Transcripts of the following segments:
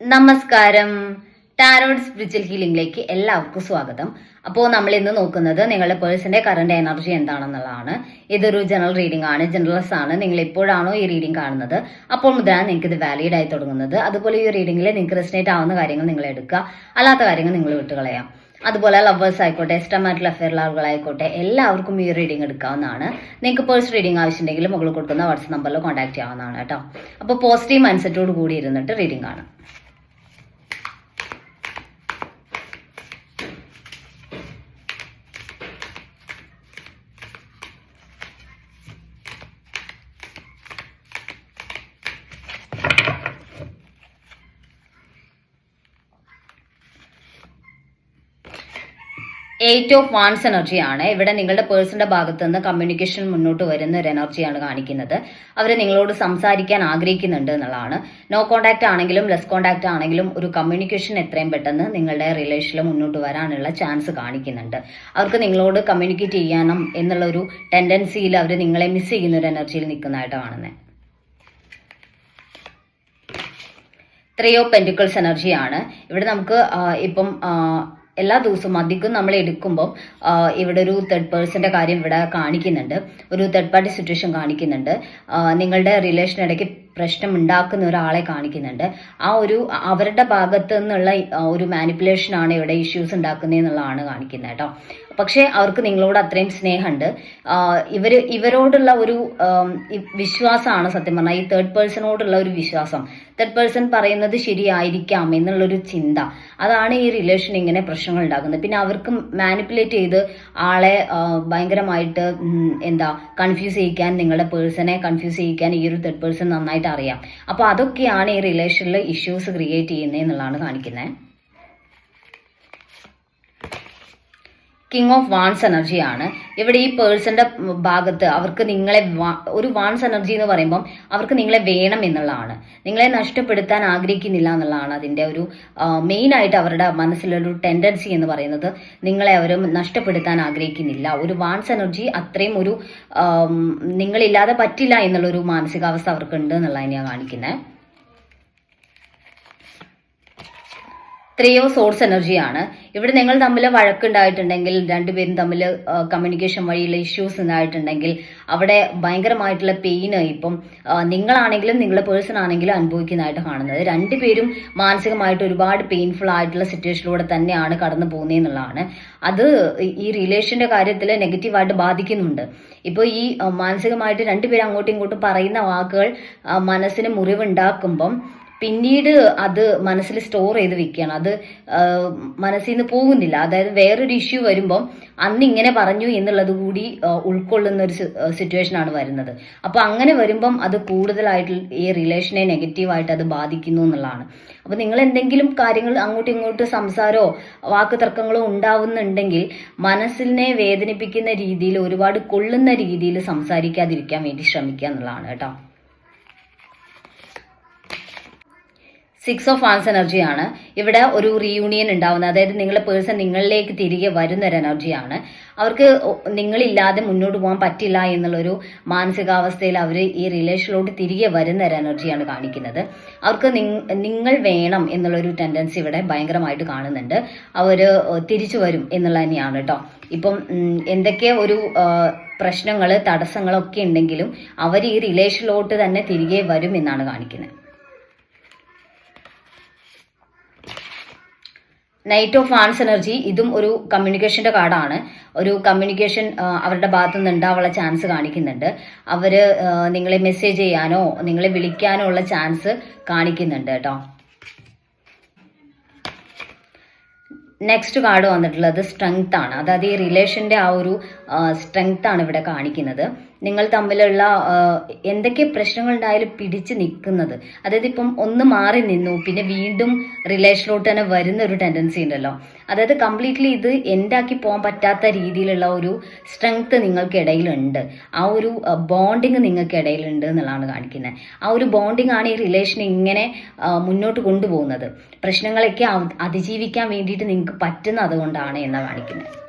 നമസ്കാരം. Tarot spiritual ഹീലിംഗിലേക്ക് എല്ലാവർക്കും സ്വാഗതം. അപ്പോൾ നമ്മൾ ഇന്ന് നോക്കുന്നത് നിങ്ങളുടെ പേഴ്സന്റെ കറണ്ട് എനർജി എന്താണെന്നുള്ളതാണ്. ഇതൊരു ജനറൽ റീഡിംഗ് ആണ് ജനറൽസ് ആണ്. നിങ്ങൾ എപ്പോഴാണോ ഈ റീഡിംഗ് കാണുന്നത്? അപ്പോൾ മുതലാണ് നിങ്ങൾക്ക് ഇത് വാലിഡ് ആയി തുടങ്ങുന്നത്. അതുപോലെ ഈ റീഡിംഗിൽ നിങ്ങൾക്ക് റെസിനേറ്റ് ആവുന്ന കാര്യങ്ങൾ നിങ്ങൾ എടുക്കുക. അല്ലാത്ത കാര്യങ്ങൾ നിങ്ങൾ വിട്ടുകളയാം അതുപോലെ ലവേഴ്സ് ആയിക്കോട്ടെ എസ്റ്റമാറ്റിൽ അഫെയറുള്ള ആളുകളായിക്കോട്ടെ എല്ലാവർക്കും ഈ റീഡിംഗ് എടുക്കാവുന്നതാണ്. നിങ്ങൾക്ക് പേഴ്സ് റീഡിംഗ് ആവശ്യമുണ്ടെങ്കിൽ മുകളിൽ കൊടുക്കുന്ന വാട്സ്ആപ്പ് നമ്പറിൽ കോൺടാക്ട് ചെയ്യാവുന്നതാണ് കേട്ടോ. അപ്പോൾ പോസിറ്റീവ് മൈൻഡ് സെറ്റോട് കൂടി ഇരുന്നിട്ട് റീഡിംഗ് കാണാം. എയ്റ്റ് ഓഫ് വാൺസ് എനർജിയാണ് ഇവിടെ നിങ്ങളുടെ പേഴ്സന്റെ ഭാഗത്ത് നിന്ന് കമ്മ്യൂണിക്കേഷൻ മുന്നോട്ട് വരുന്ന ഒരു എനർജിയാണ് കാണിക്കുന്നത്. അവർ നിങ്ങളോട് സംസാരിക്കാൻ ആഗ്രഹിക്കുന്നുണ്ട് എന്നുള്ളതാണ്. നോ കോണ്ടാക്ട് ആണെങ്കിലും ലെസ് കോണ്ടാക്ട് ആണെങ്കിലും ഒരു കമ്മ്യൂണിക്കേഷൻ എത്രയും പെട്ടെന്ന് നിങ്ങളുടെ റിലേഷനിൽ മുന്നോട്ട് വരാനുള്ള ചാൻസ് കാണിക്കുന്നുണ്ട്. അവർക്ക് നിങ്ങളോട് കമ്മ്യൂണിക്കേറ്റ് ചെയ്യാനും എന്നുള്ള ഒരു ടെൻഡൻസിയിൽ അവർ നിങ്ങളെ മിസ് ചെയ്യുന്ന ഒരു എനർജിയിൽ നിൽക്കുന്നതായിട്ട് കാണുന്നത് ത്രീ ഓഫ് പെന്റിക്കിൾസ് എനർജിയാണ് ഇവിടെ നമുക്ക് ഇപ്പം എല്ലാ ദിവസവും അധികം നമ്മൾ എടുക്കുമ്പോൾ ഇവിടെ ഒരു തേർഡ് പേഴ്സന്റെ കാര്യം ഇവിടെ കാണിക്കുന്നുണ്ട്. ഒരു തേർഡ് പാർട്ടി സിറ്റുവേഷൻ കാണിക്കുന്നുണ്ട്. നിങ്ങളുടെ റിലേഷൻ ഇടയ്ക്ക് പ്രശ്നം ഉണ്ടാക്കുന്ന ഒരാളെ കാണിക്കുന്നുണ്ട്. ആ ഒരു അവരുടെ ഭാഗത്ത് നിന്നുള്ള ഒരു മാനിപ്പുലേഷൻ ആണ് ഇവിടെ ഇഷ്യൂസ് ഉണ്ടാക്കുന്നതെന്നുള്ളതാണ് കാണിക്കുന്നത് കേട്ടോ. പക്ഷേ അവർക്ക് നിങ്ങളോട് അത്രയും സ്നേഹമുണ്ട്. ഇവർ ഇവർ ഇവരോടുള്ള ഒരു വിശ്വാസമാണ് സത്യം പറഞ്ഞാൽ ഈ തേർഡ് പേഴ്സണോടുള്ള ഒരു വിശ്വാസം. തേർഡ് പേഴ്സൺ പറയുന്നത് ശരിയായിരിക്കാം എന്നുള്ളൊരു ചിന്ത. അതാണ് ഈ റിലേഷൻ ഇങ്ങനെ പ്രശ്നങ്ങൾ ഉണ്ടാക്കുന്നത്. പിന്നെ അവർക്ക് മാനിപ്പുലേറ്റ് ചെയ്ത് ആളെ ഭയങ്കരമായിട്ട് എന്താ കൺഫ്യൂസ് ചെയ്യിക്കാൻ നിങ്ങളുടെ പേഴ്സണെ കൺഫ്യൂസ് ചെയ്യിക്കാൻ ഈ ഒരു തേർഡ് പേഴ്സൺ നന്നായിട്ട് അറിയാം. അപ്പോൾ അതൊക്കെയാണ് ഈ റിലേഷനിൽ ഇഷ്യൂസ് ക്രിയേറ്റ് ചെയ്യുന്നത് എന്നുള്ളതാണ് കാണിക്കുന്നത് കിങ് ഓഫ് വാൺസ് എനർജിയാണ് ഇവിടെ ഈ പേഴ്സന്റെ ഭാഗത്ത് അവർക്ക് നിങ്ങളെ ഒരു വാൺസ് എനർജി എന്ന് പറയുമ്പം അവർക്ക് നിങ്ങളെ വേണം എന്നുള്ളതാണ്. നിങ്ങളെ നഷ്ടപ്പെടുത്താൻ ആഗ്രഹിക്കുന്നില്ല എന്നുള്ളതാണ് അതിന്റെ ഒരു മെയിൻ ആയിട്ട് അവരുടെ മനസ്സിലൊരു ടെൻഡൻസി എന്ന് പറയുന്നത്. നിങ്ങളെ അവർ നഷ്ടപ്പെടുത്താൻ ആഗ്രഹിക്കുന്നില്ല. ഒരു വാൺസ് എനർജി അത്രയും ഒരു നിങ്ങളില്ലാതെ പറ്റില്ല എന്നുള്ളൊരു മാനസികാവസ്ഥ അവർക്ക് ഉണ്ട് എന്നുള്ളതാണ് ഞാൻ കാണിക്കുന്നത് ത്രീ ഓഫ് സോഴ്സ് എനർജിയാണ് ഇവിടെ നിങ്ങൾ തമ്മിൽ വഴക്കുണ്ടായിട്ടുണ്ടെങ്കിൽ രണ്ടുപേരും തമ്മിൽ കമ്മ്യൂണിക്കേഷൻ വഴിയുള്ള ഇഷ്യൂസ് ഉണ്ടായിട്ടുണ്ടെങ്കിൽ അവിടെ ഭയങ്കരമായിട്ടുള്ള പെയിന് ഇപ്പം നിങ്ങളാണെങ്കിലും നിങ്ങളുടെ പേഴ്സൺ ആണെങ്കിലും അനുഭവിക്കുന്നതായിട്ട് കാണുന്നത്. രണ്ടുപേരും മാനസികമായിട്ട് ഒരുപാട് പെയിൻഫുൾ ആയിട്ടുള്ള സിറ്റുവേഷനിലൂടെ തന്നെയാണ് കടന്നു പോകുന്നതെന്നുള്ളതാണ് അത് ഈ റിലേഷന്റെ കാര്യത്തിൽ നെഗറ്റീവായിട്ട് ബാധിക്കുന്നുണ്ട്. ഇപ്പോൾ ഈ മാനസികമായിട്ട് രണ്ടുപേരും അങ്ങോട്ടും ഇങ്ങോട്ടും പറയുന്ന വാക്കുകൾ മനസ്സിന് മുറിവുണ്ടാക്കുമ്പം പിന്നീട് അത് മനസ്സിൽ സ്റ്റോർ ചെയ്ത് വെക്കുകയാണ്. അത് മനസ്സിൽ നിന്ന് പോകുന്നില്ല. അതായത് വേറൊരു ഇഷ്യൂ വരുമ്പം അന്ന് ഇങ്ങനെ പറഞ്ഞു എന്നുള്ളത് കൂടി ഉൾക്കൊള്ളുന്ന ഒരു സിറ്റുവേഷൻ ആണ് വരുന്നത്. അപ്പോൾ അങ്ങനെ വരുമ്പം അത് കൂടുതലായിട്ട് ഈ റിലേഷനെ നെഗറ്റീവായിട്ട് അത് ബാധിക്കുന്നു എന്നുള്ളതാണ്. അപ്പോൾ നിങ്ങൾ എന്തെങ്കിലും കാര്യങ്ങൾ അങ്ങോട്ടും ഇങ്ങോട്ടും സംസാരമോ വാക്ക് തർക്കങ്ങളോ ഉണ്ടാവുന്നുണ്ടെങ്കിൽ മനസ്സിനെ വേദനിപ്പിക്കുന്ന രീതിയിൽ ഒരുപാട് കൊള്ളുന്ന രീതിയിൽ സംസാരിക്കാതിരിക്കാൻ വേണ്ടി ശ്രമിക്കുക എന്നുള്ളതാണ് കേട്ടോ. സിക്സ് ഓഫ് ആൻസ് എനർജിയാണ് ഇവിടെ ഒരു റീയൂണിയൻ ഉണ്ടാവുന്നത് അതായത് നിങ്ങളെ പേഴ്സൺ നിങ്ങളിലേക്ക് തിരികെ വരുന്ന ഒരു എനർജിയാണ് അവർക്ക് നിങ്ങളില്ലാതെ മുന്നോട്ട് പോകാൻ പറ്റില്ല എന്നുള്ളൊരു മാനസികാവസ്ഥയിൽ അവർ ഈ റിലേഷനിലോട്ട് തിരികെ വരുന്ന ഒരു എനർജിയാണ് കാണിക്കുന്നത്. അവർക്ക് നിങ്ങൾ വേണം എന്നുള്ളൊരു ടെൻഡൻസി ഇവിടെ ഭയങ്കരമായിട്ട് കാണുന്നുണ്ട്. അവർ തിരിച്ചു വരും എന്നുള്ള തന്നെയാണ് കേട്ടോ ഇപ്പം എന്തൊക്കെ ഒരു പ്രശ്നങ്ങൾ തടസ്സങ്ങളൊക്കെ ഉണ്ടെങ്കിലും അവർ ഈ റിലേഷനിലോട്ട് തന്നെ തിരികെ വരും എന്നാണ് കാണിക്കുന്നത്. നൈറ്റ് ഓഫ് ആൻസ് എനർജി ഇതും ഒരു കമ്മ്യൂണിക്കേഷന്റെ കാർഡാണ്. ഒരു കമ്മ്യൂണിക്കേഷൻ അവരുടെ ഭാഗത്തു നിന്ന് ചാൻസ് കാണിക്കുന്നുണ്ട്. അവർ നിങ്ങളെ മെസ്സേജ് ചെയ്യാനോ നിങ്ങളെ വിളിക്കാനോ ഉള്ള ചാൻസ് കാണിക്കുന്നുണ്ട് കേട്ടോ. നെക്സ്റ്റ് കാർഡ് വന്നിട്ടുള്ളത് സ്ട്രെങ്ത് ആണ്. അതായത് ഈ റിലേഷന്റെ ആ ഒരു സ്ട്രെങ്ത് ആണ് ഇവിടെ കാണിക്കുന്നത്. നിങ്ങൾ തമ്മിലുള്ള എന്തൊക്കെ പ്രശ്നങ്ങൾ ഉണ്ടായാലും പിടിച്ചു നിൽക്കുന്നത്. അതായത് ഇപ്പം ഒന്ന് മാറി നിന്നു പിന്നെ വീണ്ടും റിലേഷനിലോട്ട് തന്നെ വരുന്ന ഒരു ടെൻഡൻസി ഉണ്ടല്ലോ. അതായത് കംപ്ലീറ്റ്ലി ഇത് എൻഡാക്കി പോകാൻ പറ്റാത്ത രീതിയിലുള്ള ഒരു സ്ട്രെങ്ത് നിങ്ങൾക്കിടയിലുണ്ട്. ആ ഒരു ബോണ്ടിങ് നിങ്ങൾക്കിടയിലുണ്ട് എന്നുള്ളതാണ് കാണിക്കുന്നത്. ആ ഒരു ബോണ്ടിങ് ആണ് ഈ റിലേഷൻ ഇങ്ങനെ മുന്നോട്ട് കൊണ്ടുപോകുന്നത്. പ്രശ്നങ്ങളൊക്കെ അതിജീവിക്കാൻ വേണ്ടിയിട്ട് നിങ്ങൾക്ക് പറ്റുന്ന അതുകൊണ്ടാണ് എന്നാണ് കാണിക്കുന്നത്.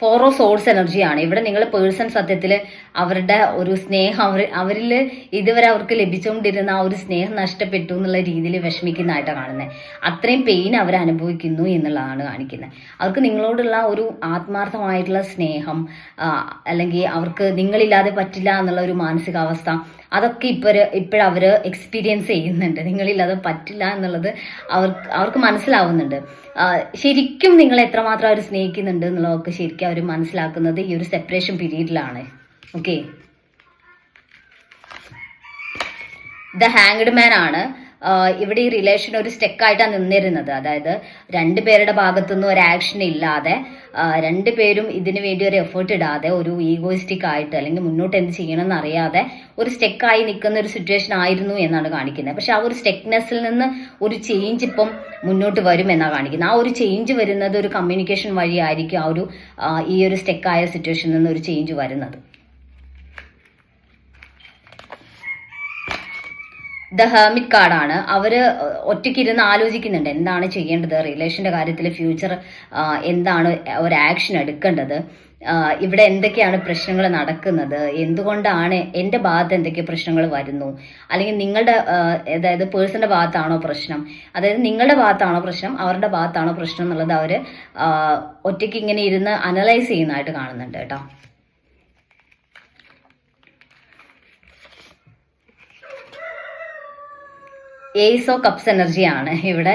ഫോർ ഓഫ് സോഴ്സ് എനർജിയാണ് ഇവിടെ നിങ്ങൾ പേഴ്സൺ സത്യത്തിൽ അവരുടെ ഒരു സ്നേഹം അവർ അവരിൽ ഇതുവരെ അവർക്ക് ലഭിച്ചുകൊണ്ടിരുന്ന ആ ഒരു സ്നേഹം നഷ്ടപ്പെട്ടു എന്നുള്ള രീതിയിൽ വിഷമിക്കുന്നതായിട്ടാണ് കാണുന്നത്. അത്രയും പെയിൻ അവർ അനുഭവിക്കുന്നു എന്നുള്ളതാണ് കാണിക്കുന്നത്. അവർക്ക് നിങ്ങളോടുള്ള ഒരു ആത്മാർത്ഥമായിട്ടുള്ള സ്നേഹം അല്ലെങ്കിൽ അവർക്ക് നിങ്ങളില്ലാതെ പറ്റില്ല എന്നുള്ള ഒരു മാനസികാവസ്ഥ അതൊക്കെ ഇപ്പോൾ ഇപ്പോഴവർ എക്സ്പീരിയൻസ് ചെയ്യുന്നുണ്ട്. നിങ്ങളില്ലാതെ പറ്റില്ല എന്നുള്ളത് അവർക്ക് അവർക്ക് മനസ്സിലാവുന്നുണ്ട്. ശരിക്കും നിങ്ങൾ എത്രമാത്രം അവർ സ്നേഹിക്കുന്നുണ്ട് എന്നുള്ളതൊക്കെ ശരിക്കും അവർ മനസ്സിലാക്കുന്നത് ഈ ഒരു സെപ്പറേഷൻ പീരീഡിലാണ് ഓക്കെ ദ ഹാങ്ഡ് മാൻ ആണ്. ഇവിടെ ഈ റിലേഷൻ ഒരു സ്റ്റെക്കായിട്ടാണ് നിന്നിരുന്നത്. അതായത് രണ്ടുപേരുടെ ഭാഗത്തുനിന്നും ഒരു ആക്ഷൻ ഇല്ലാതെ രണ്ടു പേരും ഇതിനു വേണ്ടി ഒരു എഫേർട്ട് ഇടാതെ ഒരു ഈഗോയിസ്റ്റിക് ആയിട്ട് അല്ലെങ്കിൽ മുന്നോട്ട് എന്ത് ചെയ്യണമെന്ന് അറിയാതെ ഒരു സ്റ്റെക്കായി നിൽക്കുന്ന ഒരു സിറ്റുവേഷൻ ആയിരുന്നു എന്നാണ് കാണിക്കുന്നത്. പക്ഷെ ആ ഒരു സ്റ്റെക്നെസ്സിൽ നിന്ന് ഒരു ചേഞ്ച് ഇപ്പം മുന്നോട്ട് വരും എന്നാണ് കാണിക്കുന്നത്. ആ ഒരു ചേഞ്ച് വരുന്നത് ഒരു കമ്മ്യൂണിക്കേഷൻ വഴിയായിരിക്കും ആ ഒരു ഈ ഒരു സ്റ്റെക്കായ സിറ്റുവേഷനിൽ നിന്ന് ഒരു ചേഞ്ച് വരുന്നത്. ദ ഹെർമിറ്റ് കാർഡാണ്. അവർ ഒറ്റയ്ക്ക് ഇരുന്ന് ആലോചിക്കുന്നുണ്ട്. എന്താണ് ചെയ്യേണ്ടത്? റിലേഷന്റെ കാര്യത്തിൽ ഫ്യൂച്ചർ എന്താണ് ഒരു ആക്ഷൻ എടുക്കേണ്ടത്? ഇവിടെ എന്തൊക്കെയാണ് പ്രശ്നങ്ങൾ നടക്കുന്നത്? എന്തുകൊണ്ടാണ് എന്റെ ഭാഗത്ത് എന്തൊക്കെ പ്രശ്നങ്ങൾ വരുന്നു? അല്ലെങ്കിൽ നിങ്ങളുടെ അതായത് പേഴ്സണിന്റെ ഭാഗത്താണോ പ്രശ്നം? അതായത് നിങ്ങളുടെ ഭാഗത്താണോ പ്രശ്നം? അവരുടെ ഭാഗത്താണോ പ്രശ്നം എന്നുള്ളത് അവർ ഒറ്റയ്ക്ക് ഇങ്ങനെ ഇരുന്ന് അനലൈസ് ചെയ്യുന്നതായിട്ട് കാണുന്നുണ്ട് കേട്ടോ. ഏസ് ഓഫ് കപ്സ് എനർജിയാണ് ഇവിടെ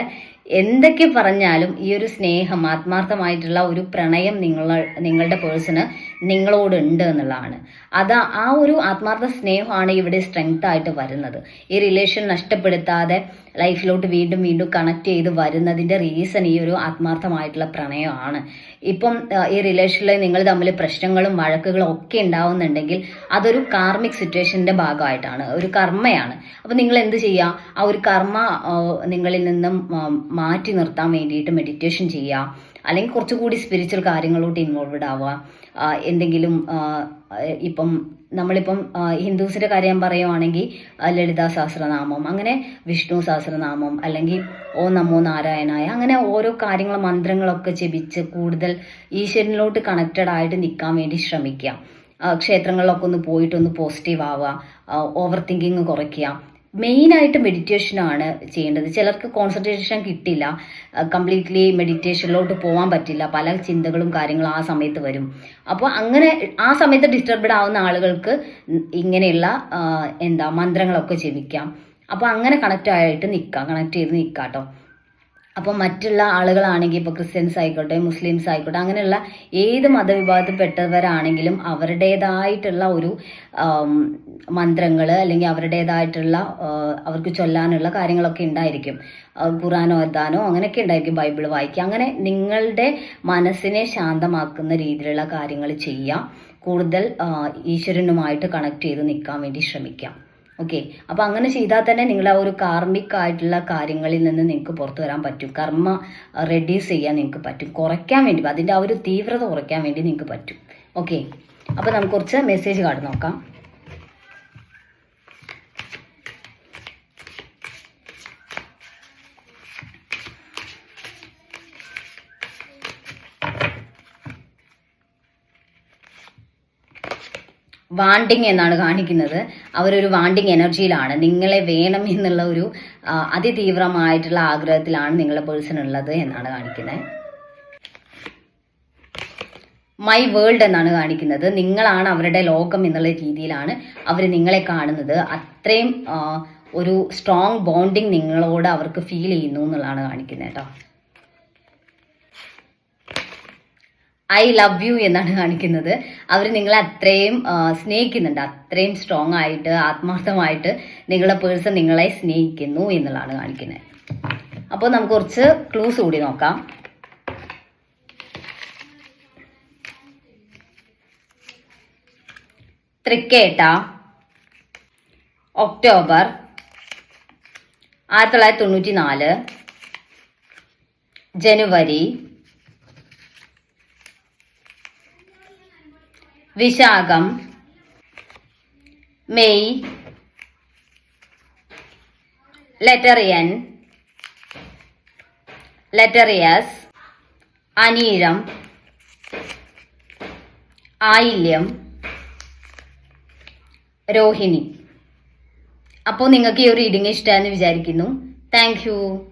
എന്തൊക്കെ പറഞ്ഞാലും ഈ ഒരു സ്നേഹം ആത്മാർത്ഥമായിട്ടുള്ള ഒരു പ്രണയം നിങ്ങൾ നിങ്ങളുടെ പേഴ്സണ് നിങ്ങളോട് ഉണ്ട് എന്നുള്ളതാണ് അത് ആ ഒരു ആത്മാർത്ഥ സ്നേഹമാണ് ഇവിടെ സ്ട്രെങ്ത് ആയിട്ട് വരുന്നത്. ഈ റിലേഷൻ നഷ്ടപ്പെടുത്താതെ ലൈഫിലോട്ട് വീണ്ടും വീണ്ടും കണക്ട് ചെയ്ത് വരുന്നതിന്റെ റീസൺ ഈ ഒരു ആത്മാർത്ഥമായിട്ടുള്ള പ്രണയമാണ്. ഇപ്പം ഈ റിലേഷനിൽ നിങ്ങൾ തമ്മിൽ പ്രശ്നങ്ങളും വഴക്കുകളും ഒക്കെ ഉണ്ടാവുന്നുണ്ടെങ്കിൽ അതൊരു കാർമിക് സിറ്റുവേഷന്റെ ഭാഗമായിട്ടാണ് ഒരു കർമ്മയാണ്. അപ്പൊ നിങ്ങൾ എന്ത് ചെയ്യുക ആ ഒരു കർമ്മ നിങ്ങളിൽ നിന്നും മാറ്റി നിർത്താൻ വേണ്ടിയിട്ട് മെഡിറ്റേഷൻ ചെയ്യുക അല്ലെങ്കിൽ കുറച്ചുകൂടി സ്പിരിച്വൽ കാര്യങ്ങളോട്ട് ഇൻവോൾവ്ഡ് ആവുക. എന്തെങ്കിലും ഇപ്പം നമ്മളിപ്പം ഹിന്ദുസിന്റെ കാര്യം പറയുവാണെങ്കിൽ ലളിതാ സഹസ്രനാമം അങ്ങനെ വിഷ്ണു സഹസ്രനാമം അല്ലെങ്കിൽ ഓ നമോ നാരായണായ അങ്ങനെ ഓരോ കാര്യങ്ങൾ മന്ത്രങ്ങളൊക്കെ ജപിച്ച് കൂടുതൽ ഈശ്വരനിലോട്ട് കണക്റ്റഡ് ആയിട്ട് നിൽക്കാൻ വേണ്ടി ശ്രമിക്കുക. ക്ഷേത്രങ്ങളിലൊക്കെ ഒന്ന് പോയിട്ടൊന്ന് പോസിറ്റീവ് ആവുക. ഓവർ തിങ്കിങ് കുറയ്ക്കുക. മെയിനായിട്ട് മെഡിറ്റേഷനാണ് ചെയ്യേണ്ടത്. ചിലർക്ക് കോൺസെൻട്രേഷൻ കിട്ടില്ല. കംപ്ലീറ്റ്ലി മെഡിറ്റേഷനിലോട്ട് പോകാൻ പറ്റില്ല. പല ചിന്തകളും കാര്യങ്ങളും ആ സമയത്ത് വരും. അപ്പോൾ അങ്ങനെ ആ സമയത്ത് ഡിസ്റ്റർബഡ് ആവുന്ന ആളുകൾക്ക് ഇങ്ങനെയുള്ള എന്താ മന്ത്രങ്ങളൊക്കെ ജപിക്കാം. അപ്പോൾ അങ്ങനെ കണക്റ്റ് ആയിട്ട് നിൽക്കാം. കണക്ട് ചെയ്ത് നിൽക്കാം കേട്ടോ അപ്പോൾ മറ്റുള്ള ആളുകളാണെങ്കിൽ ഇപ്പോൾ ക്രിസ്ത്യൻസ് ആയിക്കോട്ടെ മുസ്ലിംസ് ആയിക്കോട്ടെ അങ്ങനെയുള്ള ഏത് മതവിഭാഗത്തിൽപ്പെട്ടവരാണെങ്കിലും അവരുടേതായിട്ടുള്ള ഒരു മന്ത്രങ്ങൾ അല്ലെങ്കിൽ അവരുടേതായിട്ടുള്ള അവർക്ക് ചൊല്ലാനുള്ള കാര്യങ്ങളൊക്കെ ഉണ്ടായിരിക്കും. ഖുറാനോ എത്താനോ അങ്ങനെയൊക്കെ ഉണ്ടായിരിക്കും ബൈബിൾ വായിക്കുക. അങ്ങനെ നിങ്ങളുടെ മനസ്സിനെ ശാന്തമാക്കുന്ന രീതിയിലുള്ള കാര്യങ്ങൾ ചെയ്യാം കൂടുതൽ ഈശ്വരനുമായിട്ട് കണക്ട് ചെയ്ത് നിൽക്കാൻ വേണ്ടി ശ്രമിക്കാം ഓക്കെ അപ്പൊ അങ്ങനെ ചെയ്താൽ തന്നെ നിങ്ങൾ ആ ഒരു കാർമിക് ആയിട്ടുള്ള കാര്യങ്ങളിൽ നിന്ന് നിങ്ങൾക്ക് പുറത്തു വരാൻ പറ്റും. കർമ്മ റെഡ്യൂസ് ചെയ്യാൻ നിങ്ങൾക്ക് പറ്റും. കുറയ്ക്കാൻ വേണ്ടി അതിന്റെ ആ ഒരു തീവ്രത കുറയ്ക്കാൻ വേണ്ടി നിങ്ങൾക്ക് പറ്റും. ഓക്കെ അപ്പൊ നമുക്ക് കുറച്ച് മെസ്സേജ് കാർഡ് നോക്കാം. വാണ്ടിങ് എന്നാണ് കാണിക്കുന്നത്. അവരൊരു വാണ്ടിങ് എനർജിയിലാണ്. നിങ്ങളെ വേണം എന്നുള്ള ഒരു അതിതീവ്രമായിട്ടുള്ള ആഗ്രഹത്തിലാണ് നിങ്ങളെ പേഴ്സൺ ഉള്ളത് എന്നാണ് കാണിക്കുന്നത് മൈ വേൾഡ് എന്നാണ് കാണിക്കുന്നത്. നിങ്ങളാണ് അവരുടെ ലോകം എന്നുള്ള രീതിയിലാണ് അവർ നിങ്ങളെ കാണുന്നത്. അത്രയും ഒരു സ്ട്രോങ് ബോണ്ടിങ് നിങ്ങളോട് അവർക്ക് ഫീൽ ചെയ്യുന്നു എന്നുള്ളതാണ് കാണിക്കുന്നത് കേട്ടോ ഐ ലവ് യു എന്നാണ് കാണിക്കുന്നത്. അവർ നിങ്ങളെ അത്രയും സ്നേഹിക്കുന്നുണ്ട്. അത്രയും സ്ട്രോങ് ആയിട്ട് ആത്മാർത്ഥമായിട്ട് നിങ്ങളെ പേഴ്സൺ നിങ്ങളെ സ്നേഹിക്കുന്നു എന്നുള്ളതാണ് കാണിക്കുന്നത് അപ്പോൾ നമുക്ക് കുറച്ച് ക്ലൂസ് കൂടി നോക്കാം. തൃക്കേട്ട ഒക്ടോബർ ആയിരത്തി തൊള്ളായിരത്തി തൊണ്ണൂറ്റി നാല് ജനുവരി വിശാഖം. May. Letter N letter S ആയില്യം. രോഹിണി. അപ്പോൾ നിങ്ങൾക്ക് ഈ ഒരു റീഡിങ് ഇഷ്ടമായെന്ന് വിചാരിക്കുന്നു. താങ്ക്